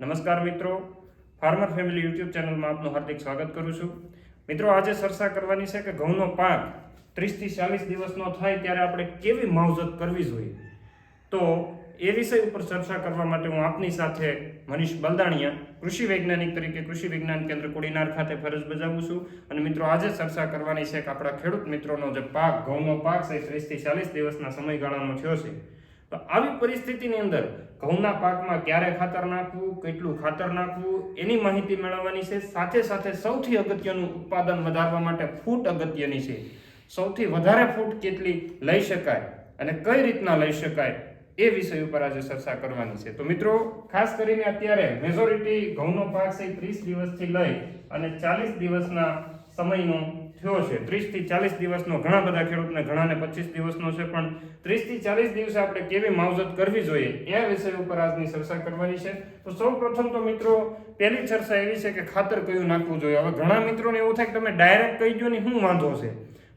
નમસ્કાર મિત્રો. Farmer family YouTube ચેનલમાં આપનું હાર્દિક સ્વાગત કરું છું. મિત્રો, આજે ચર્ચા કરવાની છે કે ઘઉંનો પાક ત્રીસથી ચાલીસ દિવસનો થાય ત્યારે આપણે કેવી માવજત કરવી જોઈએ? તો એ વિષય ઉપર ચર્ચા કરવા માટે હું આપની સાથે મનીષ બલદાણિયા, કૃષિ વૈજ્ઞાનિક તરીકે કૃષિ વિજ્ઞાન કેન્દ્ર કોડીનાર ખાતે ફરજ બજાવું છું. અને મિત્રો, આજે ચર્ચા કરવાની છે કે આપણા ખેડૂત મિત્રોનો જે પાક, ઘઉંનો પાક છે ત્રીસથી ચાલીસ દિવસના સમયગાળાનો થયો છે. તો આવી પરિસ્થિતિની અંદર ઘઉંના પાકમાં ક્યારે ખાતર નાખવું, કેટલું ખાતર નાખવું, એની માહિતી મેળવવાની છે. સાથે સાથે સૌથી અગત્યનું ઉત્પાદન વધારવા માટે ફૂટ અગત્યની છે. સૌથી વધારે ફૂટ કેટલી લઈ શકાય અને કઈ રીતના લઈ શકાય એ વિષય ઉપર આજે ચર્ચા કરવાની છે. તો મિત્રો, ખાસ કરીને અત્યારે મેજોરિટી ઘઉંનો પાક છે ત્રીસ દિવસથી લઈ અને ચાલીસ દિવસના સમયનો થયો છે. ત્રીસથી ચાલીસ દિવસનો ઘણા બધા ખેડૂતને ઘણાને પચીસ દિવસનો છે, પણ ત્રીસથી ચાલીસ દિવસે આપણે કેવી માવજત કરવી જોઈએ એ વિષય ઉપર આજની ચર્ચા કરવાની છે. તો સૌ પ્રથમ તો મિત્રો પહેલી ચર્ચા એવી છે કે ખાતર કયું નાખવું જોઈએ? હવે ઘણા મિત્રોને એવું થાય કે તમે ડાયરેક્ટ કહી દો ને શું વાંધો છે.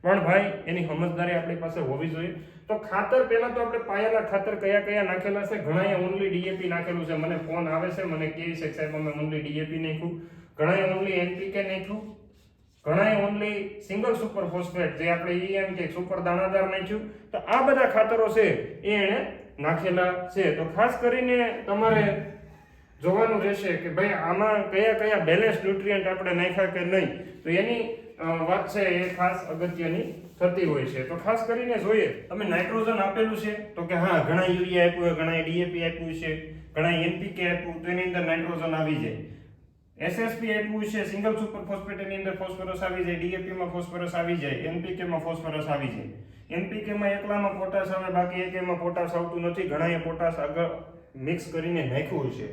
પણ ભાઈ, એની સમજદારી આપણી પાસે હોવી જોઈએ. તો ખાતર પહેલાં તો આપણે પાયાના ખાતર કયા કયા નાખેલા છે? ઘણાએ ઓનલી ડીએપી નાખેલું છે. મને ફોન આવે છે, મને કહે છે સાહેબ, અમે ઓનલી ડીએપી નાખ્યું. ઘણાએ ઓનલી એનપીકે નાખ્યું. ઘણાએ ઓનલી સિંગલ સુપર ફોસ્ફેટ જે આપણે ઈ એમ કે સુપર દાણાદાર નાખ્યું, તો આ બધા ખાતરો છે, એ એણે નાખેલા છે. તો ખાસ કરીને તમારે જોવાનું રહેશે કે ભાઈ આમાં કયા કયા બેલેન્સ ન્યુટ્રિયન્ટ આપણે નાખ્યા કે નહીં, તો એની વાત છે એ ખાસ અગત્યની થતી હોય છે. તો ખાસ કરીને જોઈએ, તમે નાઇટ્રોજન આપેલું છે, તો કે હા, ઘણા યુરિયા આપ્યું હોય, ઘણા ડીએપી આપ્યું છે, ઘણા એનપીકે આપ્યું, તો એની અંદર નાઇટ્રોજન આવી જાય. એસએસપી આપ્યું છે, સિંગલ સુપર ફોસ્ફેટ અંદર ફોસ્ફરસ આવી જાય ડીએપી માં ફોસ્ફરસ આવી જાય એનપીકે માં ફોસ્ફરસ આવી જાય. એનપીકે માં એકલામાં પોટાશ આવે, બાકી એકેમાં પોટાશ આવતું નથી, ઘણાએ પોટાશ આગળ મિક્સ કરીને નાખ્યું છે.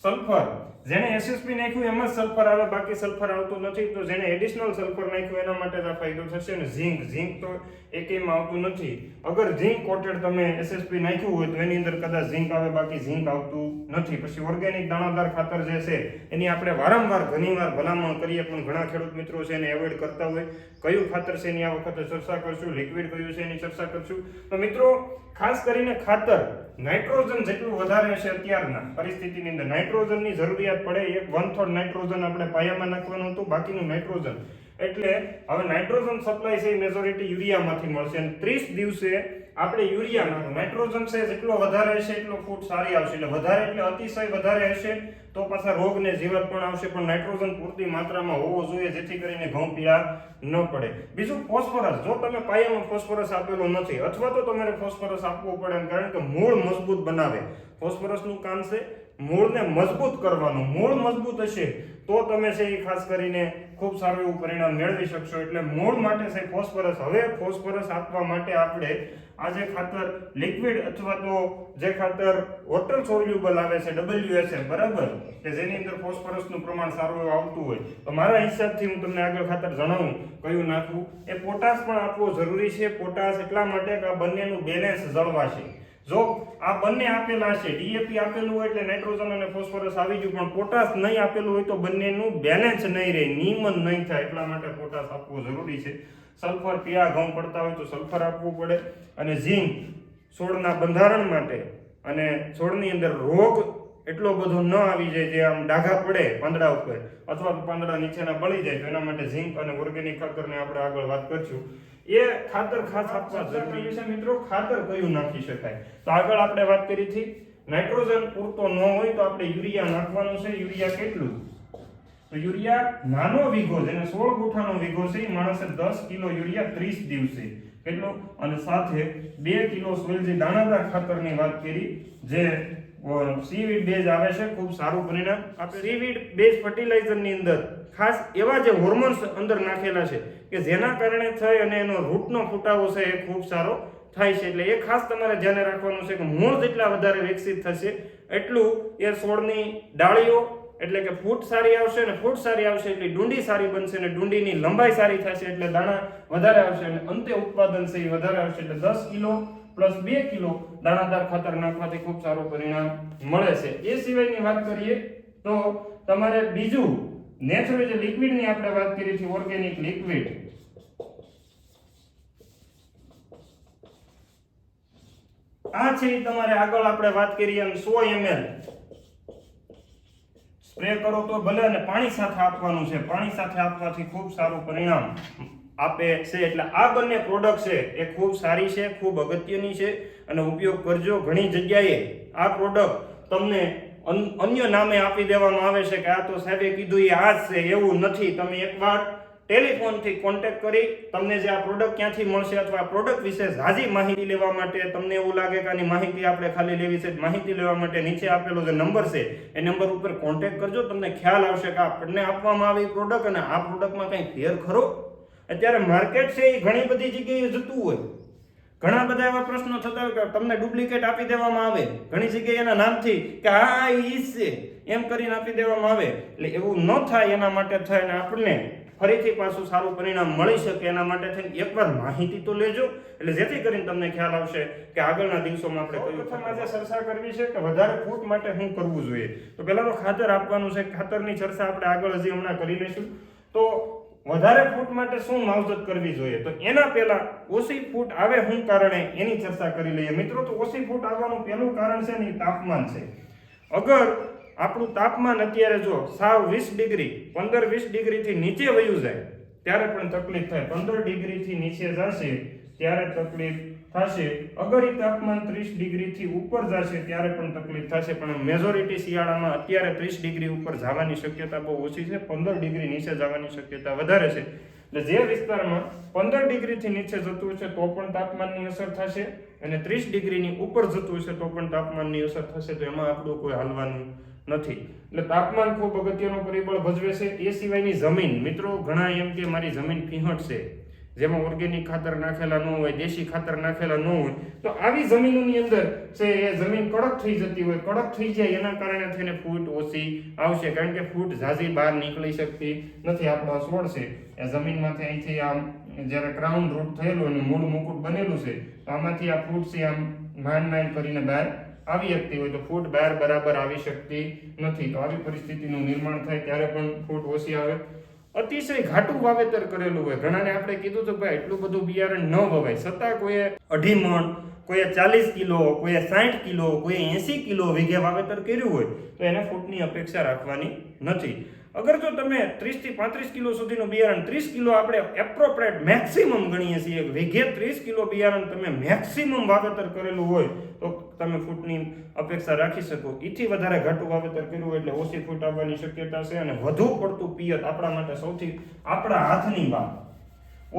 સલ્ફર. જેને એસએસપી નાખ્યું, એમાં જ સલ્ફર આવે, બાકી સલ્ફર આવતું નથી. તો જેને એડિશનલ સલ્ફર નાખ્યું, એના માટે આ ફાયદો થશે ને? ઝીંક ઝીંક તો એકેયમાં આવતું નથી. અગર ઝીંક કોટેડ તમે એસએસપી નાખ્યું હોય, તો એની અંદર કદાચ ઝીંક આવે, બાકી ઝીંક આવતું નથી. પછી ઓર્ગેનિક દાણાદાર ખાતર જે છે, એની આપણે વારંવાર, ઘણીવાર ભલામણ કરીએ, પણ ઘણા ખેડૂત મિત્રો છે એને એવોઇડ કરતા હોય. કયું ખાતર છે એની આ વખતે ચર્ચા કરશું લિક્વિડ કયું છે એની ચર્ચા કરશું. તો મિત્રો, ખાસ કરીને ખાતર નાઇટ્રોજન જેટલું વધારે છે અત્યારના પરિસ્થિતિની અંદર નાઇટ્રોજનની જરૂરિયાત પડે, એક વન થર્ડ નાઇટ્રોજન આપણે પાયામાં નાખવાનું હતું, બાકીનું નાઇટ્રોજન. એટલે હવે નાઇટ્રોજન સપ્લાય છે એ મેજોરિટી યુરિયામાંથી મળશે. અને ત્રીસ દિવસે આપણે યુરિયા નાઇટ્રોજન છે જેટલો વધારે હશે, એટલો ફૂડ સારી આવશે. એટલે વધારે એટલે અતિશય વધારે હશે, તો પાછા રોગ ને જીવાત પણ આવશે, પણ નાઇટ્રોજન પૂરતી માત્રામાં હોવો જોઈએ, જેથી કરીને ઘઉં પીળા ન પડે. બીજું ફોસ્ફરસ. જો તમે પાયામાં ફોસ્ફરસ આપેલો નથી, અથવા તો તમારે ફોસ્ફરસ આપવો પડે, કારણ કે મૂળ મજબૂત બનાવે. ફોસ્ફરસનું કામ છે મૂળને મજબૂત કરવાનું, મૂળ મજબૂત હશે, તો તમે છે એ ખાસ કરીને ખૂબ સારું એવું પરિણામ મેળવી શકશો. એટલે મૂળ માટે છે ફોસ્ફરસ. હવે ફોસ્ફરસ આપવા માટે આપણે આ જે ખાતર લિક્વિડ અથવા તો જે ખાતર વોટર સોલ્યુબલ આવે છે ડબલ્યુએસએમ બરાબર? કે જેની અંદર ફોસ્ફરસનું પ્રમાણ સારું એવું આવતું હોય. તો મારા હિસાબથી હું તમને આગળ ખાતર જણાવું, કયું નાખવું. એ પોટાશ પણ આપવો જરૂરી છે. પોટાશ એટલા માટે કે આ બંનેનું બેલેન્સ જળવાશે. જો આ બંને આપેલા છે ડીએપી આપેલું હોય એટલે નાઇટ્રોજન અને ફોસ્ફરસ આવી ગયું, પણ પોટાશ નહીં આપેલું હોય તો બંનેનું બેલેન્સ નહીં રહે, નિયમન નહીં થાય, એટલા માટે પોટાશ આપવું જરૂરી છે. સલ્ફર પીળા ઘઉં પડતા હોય તો સલ્ફર આપવું પડે અને ઝીંક છોડના બંધારણ માટે અને છોડની અંદર રોગ એટલો બધો ન આવી જાય જે આમ ડાઘા પડે પાંદડા ઉપર, અથવા તો પાંદડા નીચેના બળી જાય, તો એના માટે ઝીંક અને ઓર્ગેનિક ખાતરની આપણે આગળ વાત કરશું. એ ખાતર ખાસ આપવા જરૂરી છે. મિત્રો ખાતર કયું નાખી શકાય? તો આગળ આપણે વાત કરી હતી નાઇટ્રોજન પૂરતો ન હોય તો આપણે યુરિયા નાખવાનું છે. યુરિયા કેટલું? તો યુરિયા નાનો વીઘો જેને સોળ ગુઠાનો વીઘો છે. એ માણસે દસ કિલો યુરિયા ત્રીસ દિવસે. કેટલો? અને સાથે બે કિલો સોઇલજી દાણાદાર ખાતરની વાત કરી જે સીવીડ બેઝ આવે છે. ખૂબ સારું પરિણામ આપણે સીવીડ બેઝ ફર્ટિલાઇઝરની અંદર ખાસ એવા જે હોર્મોન્સ અંદર નાખેલા છે કે જેના કારણે થઈ અને એનો રૂટનો ફૂટાવો છે એ ખૂબ સારો થાય છે. એટલે એ ખાસ તમારે ધ્યાને રાખવાનું છે કે મૂળ જેટલા વધારે વિકસિત થશે, એટલું એ છોડની ડાળીઓ એટલે કે ફૂટ સારી આવશે અને ફૂટ સારી આવશે એટલે ડુંડી સારી બનશે અને ડુંડીની લંબાઈ સારી થશે એટલે દાણા વધારે આવશે અને અંતે ઉત્પાદન છે એ વધારે આવશે એટલે દસ કિલો પ્લસ બે કિલો દાણાદાર ખાતર નાખવાથી ખૂબ સારું પરિણામ મળે છે. એ સિવાયની વાત કરીએ તો તમારે બીજું નેચરલ જે લિક્વિડની આપણે વાત કરી છે ઓર્ગેનિક લિક્વિડ આ છે ઈ તમારે આગળ આપણે વાત કરીએ એમ સો એમએલ સ્પ્રે કરો તો ભલે અને પાણી સાથે આપવાનું છે. પાણી સાથે આપવાથી ખૂબ સારું પરિણામ આપે છે. એટલે આ બંને પ્રોડક્ટ છે એ ખૂબ સારી છે, ખૂબ અગત્યની છે અને ઉપયોગ કરજો. ઘણી જગ્યાએ આ પ્રોડક્ટ તમને અન- અન્ય નામે આપી દેવામાં આવે છે કે આ તો સાહેબે કીધું એ આ જ છે, એવું નથી. તમે એકવાર ટેલિફોનથી કોન્ટેક્ટ કરી તમને જે આ પ્રોડક્ટ ક્યાંથી મળશે અથવા આ પ્રોડક્ટ વિશે ઝાઝી માહિતી લેવા માટે તમને એવું લાગે કે આની માહિતી આપણે ખાલી લેવી છે, માહિતી લેવા માટે નીચે આપેલો જે નંબર છે, એ નંબર ઉપર કોન્ટેક્ટ કરજો, તમને ખ્યાલ આવશે કે આપણને આપવામાં આવી પ્રોડક્ટ અને આ પ્રોડક્ટમાં કંઈ ફેર ખરો? અત્યારે માર્કેટ છે એ ઘણી બધી જગ્યાએ જતું હોય. ઘણા બધા એવા પ્રશ્નો થતા હોય કે તમને ડુપ્લિકેટ આપી દેવામાં આવે. ઘણી જગ્યાએ એના નામથી કે હા આ ઈ છે. એમ કરીને આપી દેવામાં આવે. એટલે એવું ન થાય એના માટે થાય અને આપણને ફરીથી પાછું સારું પરિણામ મળી શકે એના માટે થઈને એકવાર માહિતી તો લેજો. એટલે જેથી કરીને તમને ખ્યાલ આવશે કે આગળના દિવસોમાં આપણે કયું પ્રથમ આજે ચર્ચા કરવી છે કે વધારે ફૂટ માટે શું કરવું જોઈએ? તો પહેલા તો ખાતર આપવાનું છે. ખાતરની ચર્ચા આપણે આગળ હજી હમણાં કરી લઈશું. તો વધારે ફૂટ માટે શું માવજત કરવી જોઈએ? તો એના પહેલા ઓછી ફૂટ આવે શું કારણે? એની ચર્ચા કરી લઈએ. મિત્રો તો ઓછી ફૂટ આવવાનું પહેલું કારણ છે ને તાપમાન છે. અગર આપણું તાપમાન અત્યારે જો સાવ વીસ ડિગ્રી, પંદર વીસ ડિગ્રીથી નીચે વયું જાય, ત્યારે પણ તકલીફ થાય. પંદર ડિગ્રીથી નીચે જશે, ત્યારે તકલીફ થશે. અગર તાપમાન ત્રીસ ડિગ્રીથી ઉપર જશે, ત્યારે પણ તકલીફ થશે. પણ મેજોરિટી શિયાળામાં અત્યારે ત્રીસ ડિગ્રી ઉપર જવાની શક્યતા બહુ ઓછી છે. પંદર ડિગ્રી નીચે જવાની શક્યતા વધારે છે. એટલે જે વિસ્તારમાં પંદર ડિગ્રીથી નીચે જતું છે તો પણ તાપમાનની અસર થશે. અને ત્રીસ ડિગ્રીની ઉપર જતું છે તો પણ તાપમાનની અસર થશે. તો એમાં આપણું કોઈ હાલવાનું નથી. એટલે તાપમાન ખૂબ અગત્યનો પરિબળ ભજવે છે. એ સિવાયની જમીન. મિત્રો ઘણા એમ કે મારી જમીન ફીહટ છે. જેમાં ઓર્ગેનિક ખાતર નાખેલા ન હોય, દેશી ખાતર નાખેલા ન હોય, તો આવી જમીનોની અંદર છે એ જમીન કડક થઈ જતી હોય, કડક થઈ જાય એના કારણે થઈને ફૂટ ઓછી આવશે. કારણ કે ફૂટ ઝાઝી બહાર નીકળી શકતી નથી. આપણો છોડ છે. એ જમીનમાંથી અહીંથી આમ જ્યારે ક્રાઉન રૂટ થયેલું અને મૂળ મુકુટ બનેલું છે, તો આમાંથી આ ફૂટ છે આમ માંડ માંડ કરીને બહાર આવી શકતી હોય તો ફૂટ બહાર બરાબર આવી શકતી નથી. તો આવી પરિસ્થિતિનું નિર્માણ થાય ત્યારે પણ ફૂટ ઓછી આવે. અતિશય ઘાટું વાવેતર કરેલું હોય. ઘણાને આપણે કીધું તો ભાઈ, એટલું બધું બિયારણ ન વવાય. છતાં કોઈએ અઢી મણ, કોઈએ ચાલીસ કિલો, કોઈએ સાઠ કિલો, કોઈએ એંસી કિલો વીઘે વાવેતર કર્યું હોય, તો એને ફૂટની અપેક્ષા રાખવાની નથી. અગર જો તમે ત્રીસથી પાંત્રીસ કિલો સુધીનું બિયારણ, ત્રીસ કિલો આપણે એપ્રોપ્રેટ મેક્સિમમ ગણીએ છીએ. વીઘે ત્રીસ કિલો બિયારણ તમે મેક્સિમમ વાવેતર કરેલું હોય, તો તમે ફૂટની અપેક્ષા રાખી શકો. એથી વધારે ઘાટું વાવેતર કર્યું એટલે ઓછી ફૂટ આવવાની શક્યતા છે અને વધુ પડતું પિયત આપણા માટે સૌથી આપણા હાથની વાત.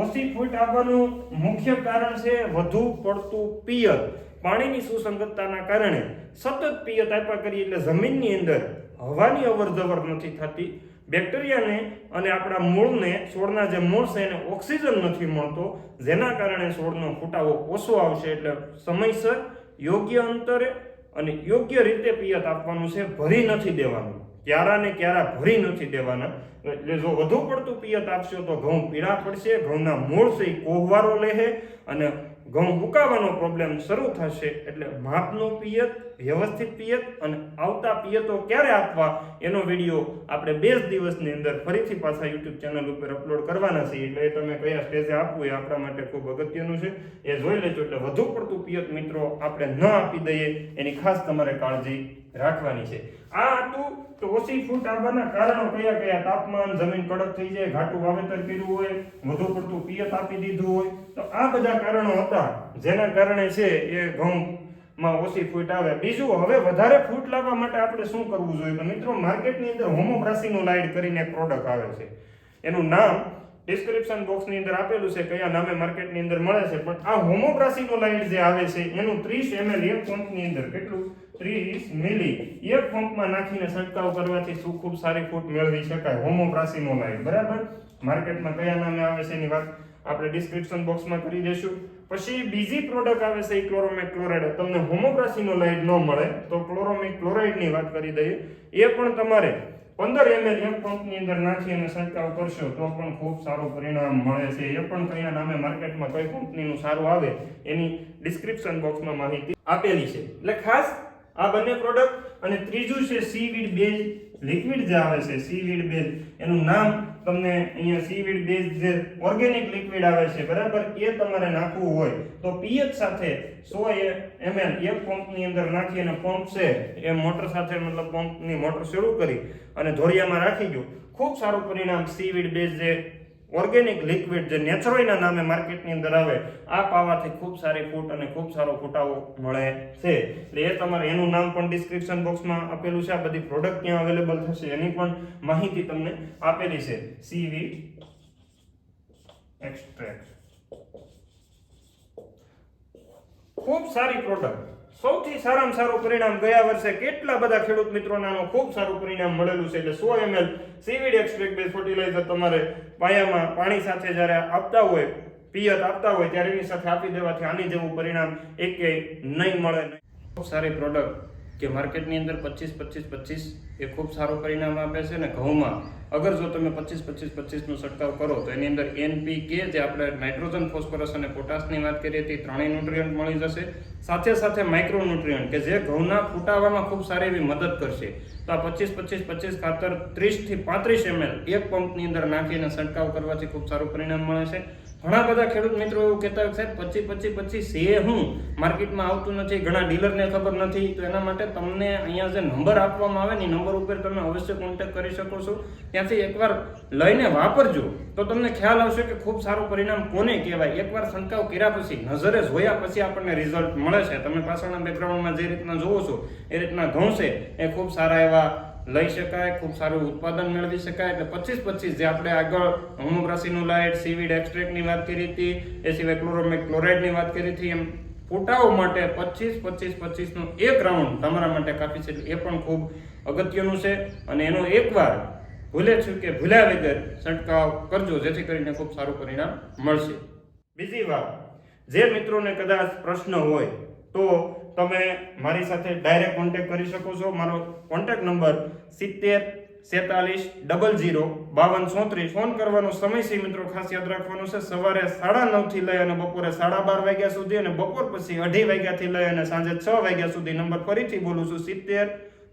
ઓછી ફૂટ આવવાનું મુખ્ય કારણ છે વધુ પડતું પિયત. પાણીની સુસંગતતાના કારણે સતત પિયત આપ્યા કરીએ એટલે જમીનની અંદર હવાની અવરજવર નથી થતી. બેક્ટેરિયાને અને આપણા મૂળને, છોડના જે મૂળ છે એને ઓક્સિજન નથી મળતો, જેના કારણે છોડનો ફૂટાવો ઓછો આવશે એટલે સમયસર યોગ્ય અંતરે અને યોગ્ય રીતે પિયત આપવાનું છે, ભરી નથી દેવાનું. ક્યારા ને ક્યારા ભરી નથી દેવાના. એટલે જો વધુ પડતું પિયત આપશો તો ઘઉં પીળા પડશે, ઘઉંના મૂળ છે એ કોહવારો લેહે અને ઘઉં મુકાવાનો પ્રોબ્લેમ શરૂ થશે એટલે માપનું પિયત, વ્યવસ્થિત પિયત અને આવતા પિયતો ક્યારે આપવા એનો વીડિયો આપણે બે દિવસની અંદર ફરીથી પાછા યુટ્યુબ ચેનલ ઉપર અપલોડ કરવાના છીએ. એટલે તમે કયા સ્ટેજે આપવું એ આપણા માટે ખૂબ અગત્યનું છે. એ જોઈ લેજો એટલે વધુ પડતું પિયત મિત્રો આપણે ન આપી દઈએ એની ખાસ તમારે કાળજી રાખવાની છે. આ હતું તો ઓછી ફૂટ આવવાના કારણો કયા કયા? તાપમાન, જમીન કડક થઈ જાય, ઘાટું વાવેતર કર્યું હોય, વધુ પડતું પિયત આપી દીધું હોય. તો આ બધા કારણો હતા. જેના કારણે છે એ ઘઉંમાં ઓછી ફૂટ આવે. બીજું, હવે વધારે ફૂટ લાવવા માટે આપણે શું કરવું જોઈએ? તો મિત્રો, માર્કેટની અંદર હોમોબ્રાસીનો લાઇટ કરીને એક પ્રોડક્ટ આવે છે. એનું નામ ડિસ્ક્રિપ્શન બોક્સની અંદર આપેલું છે કયા નામે માર્કેટની અંદર મળે છે. પણ આ હોમોબ્રાસીનો લાઇટ જે આવે છે, એનું ત્રીસ એમએલ એક પંપની અંદર કેટલું? ત્રીસ મિલી. એક પંપમાં નાખીને છંટકાવ કરવાથી શું ખૂબ સારી ફૂટ મેળવી શકાય. હોમોબ્રાસીનો લાઇટ બરાબર? માર્કેટમાં કયા નામે આવે છે એની વાત આપણે ડિસ્ક્રિપ્શન બોક્સમાં કરી દઈશું. પછી બીજી પ્રોડક્ટ આવે છે ક્લોરોમેક ક્લોરાઇડ તમને હોમોબ્રાસીનો લાઈટ ન મળે તો ક્લોરોમેક ક્લોરાઇડની વાત કરી દઈએ. એ પણ તમારે પંદર એમએલ એક પંપની અંદર નાખી અને છંટકાવ કરશો તો પણ ખૂબ સારું પરિણામ મળે છે. એ પણ કયા નામે માર્કેટમાં કઈ કંપનીનું સારું આવે એની ડિસ્ક્રિપ્શન બોક્સમાં માહિતી આપેલી છે. એટલે ખાસ આ બંને પ્રોડક્ટ અને ત્રીજું છે સીવીડ બેઝ લિક્વિડ જે આવે છે સીવીડ બેઝ એનું નામ તમને અહીંયા સીવીડ બેઝ જે ઓર્ગેનિક લિક્વિડ આવે છે, બરાબર? એ તમારે નાખવું હોય તો પીએચ સાથે સો એમએલ એક પંપની અંદર નાખી અને પંપ છે, એ મોટર સાથે મતલબ પંપની મોટર શરૂ કરી અને ધોરિયામાં રાખી દો ખૂબ સારું પરિણામ સીવીડ બેઝ જે ઓર્ગેનિક લિક્વિડ જે નેચરોયના નામે માર્કેટની અંદર આવે, આ પાવાથી ખૂબ સારી ફૂટ અને ખૂબ સારો ફૂટાવો મળે છે. એટલે એ તમારે એનું નામ પણ ડિસ્ક્રિપ્શન બોક્સમાં આપેલું છે. આ બધી પ્રોડક્ટ ત્યાં અવેલેબલ થશે. એની પણ માહિતી તમને આપેલી છે. સીવી એક્સટ્રેક્ટ ખૂબ સારી પ્રોડક્ટ સૌથી સારામાં સારું પરિણામ ગયા વર્ષે કેટલા બધા ખેડૂત મિત્રોને ખૂબ સારું પરિણામ મળેલું છે એટલે સો ML seaweed extract base fertilizer તમારે પાયામાં પાણી સાથે જ્યારે આપતા હોય, પિયત આપતા હોય, ત્યારે એની સાથે આપી દેવાથી આની જેવું પરિણામ એકેય નહીં મળે. સારી પ્રોડક્ટ કે માર્કેટની અંદર પચીસ પચીસ પચીસ એ ખૂબ સારું પરિણામ આપે છે ને ઘઉંમાં. અગર જો તમે પચીસ પચીસ, પચીસનો છંટકાવ કરો, તો એની અંદર એનપીકે જે આપણે નાઇટ્રોજન, ફોસ્ફરસ અને પોટાશની વાત કરીએ, તે ત્રણેય ન્યુટ્રિયન્ટ મળી જશે. સાથે સાથે માઇક્રોન્યુટ્રિયન્ટ કે જે ઘઉંના ફૂટાવામાં ખૂબ સારી એવી મદદ કરશે. તો આ પચીસ પચીસ પચીસ ખાતર ત્રીસથી પાંત્રીસ એમએલ એક પંપની અંદર નાખીને છંટકાવ કરવાથી ખૂબ સારું પરિણામ મળે છે. ઘણા બધા ખેડૂત મિત્રો એવું કહેતા હોય સાહેબ પચીસ પચીસ પચીસ સે હું? માર્કેટમાં આવતું નથી, ઘણા ડીલરને ખબર નથી. તો એના માટે તમને અહીંયા જે નંબર આપવામાં આવે ને નંબર ઉપર તમે અવશ્ય કોન્ટેક્ટ કરી શકો છો. ત્યાંથી એકવાર લઈને વાપરજો. તો તમને ખ્યાલ આવશે કે ખૂબ સારું પરિણામ કોને કહેવાય? એકવાર છંટકાવ કર્યા પછી, નજરે જોયા પછી આપણને રિઝલ્ટ મળે છે. તમે પાછળના બેકગ્રાઉન્ડમાં જે રીતના જોવો છો, એ રીતના ઘઉં છે, એ ખૂબ સારા એવા લઈ શકાય, ખૂબ સારું ઉત્પાદન મેળવી શકાય. એટલે પચીસ પચીસ જે આપણે આગળ હોમોગ્રાસીનું લાઇટ, સીવીડ એક્સટ્રેક્ટની વાત કરી હતી, એ સિવાય ક્લોરોમેક ક્લોરાઇડની વાત કરી હતી, એમ ફૂટાઓ માટે પચીસ પચીસ પચીસનો એક રાઉન્ડ તમારા માટે કાફી છે. એ પણ ખૂબ અગત્યનું છે. અને એનો એકવાર ભૂલે છું કે ભૂલ્યા વગર છંટકાવ કરજો, જેથી કરીને ખૂબ સારું પરિણામ મળશે. બીજી વાત, જે મિત્રોને કદાચ પ્રશ્ન હોય, તો તમે મારી સાથે ડાયરેક્ટ કોન્ટેક્ટ કરી શકો છો. મારો કોન્ટેક્ટ નંબર સિત્તેર, સેતાલીસ ડબલ જીરો બાવન ચોત્રીસ ફોન કરવાનો સમય છે મિત્રો ખાસ યાદ રાખવાનો છે. સવારે સાડા નવથી લઈ અને બપોરે સાડા બાર વાગ્યા સુધી અને બપોર પછી અઢી વાગ્યાથી લઈ અને સાંજે છ વાગ્યા સુધી નંબર ફરીથી બોલું છું. સિત્તેર,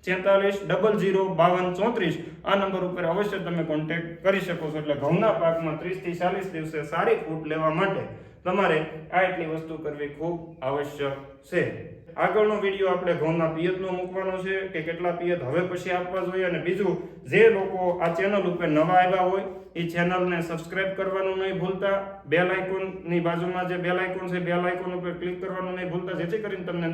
છેતાલીસ ડબલ જીરો બાવન ચોત્રીસ આ નંબર ઉપર અવશ્ય તમે કોન્ટેક્ટ કરી શકો છો. એટલે ઘઉંના પાકમાં ત્રીસથી ચાલીસ દિવસે સારી ફૂટ લેવા માટે તમારે આ એટલી વસ્તુ કરવી ખૂબ આવશ્યક છે. આગળનો વીડિયો આપણે ઘઉંના પિયતનો મૂકવાનો છે કે કેટલા પિયત હવે પછી આપવા જોઈએ અને બીજું, જે લોકો આ ચેનલ ઉપર નવા આવ્યા હોય, એ ચેનલને સબસ્ક્રાઇબ કરવાનું નહીં ભૂલતા. બેલ આઇકોનની બાજુમાં જે બેલ આઇકોન છે બેલ આઇકોન ઉપર ક્લિક કરવાનું નહીં ભૂલતા, જેથી કરીને તમને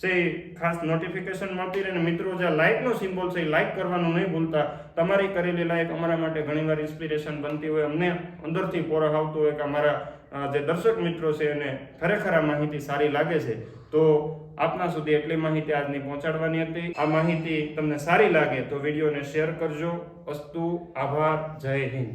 છે ખાસ નોટિફિકેશન મળતી રહે મિત્રો, જે લાઇકનો સિમ્બોલ છે, એ લાઇક કરવાનું નહીં ભૂલતા. તમારી કરેલી લાઇક અમારા માટે ઘણીવાર ઇન્સ્પિરેશન બનતી હોય. અમને અંદરથી પોરખ આવતું હોય કે અમારા જે દર્શક મિત્રો છે એને ખરેખર આ માહિતી સારી લાગે છે, તો આપના સુધી એટલી માહિતી આજની પહોંચાડવાની હતી. આ માહિતી તમને સારી લાગે તો વિડીયોને શેર કરજો. અસ્તુ, આભાર, જય હિન્દ.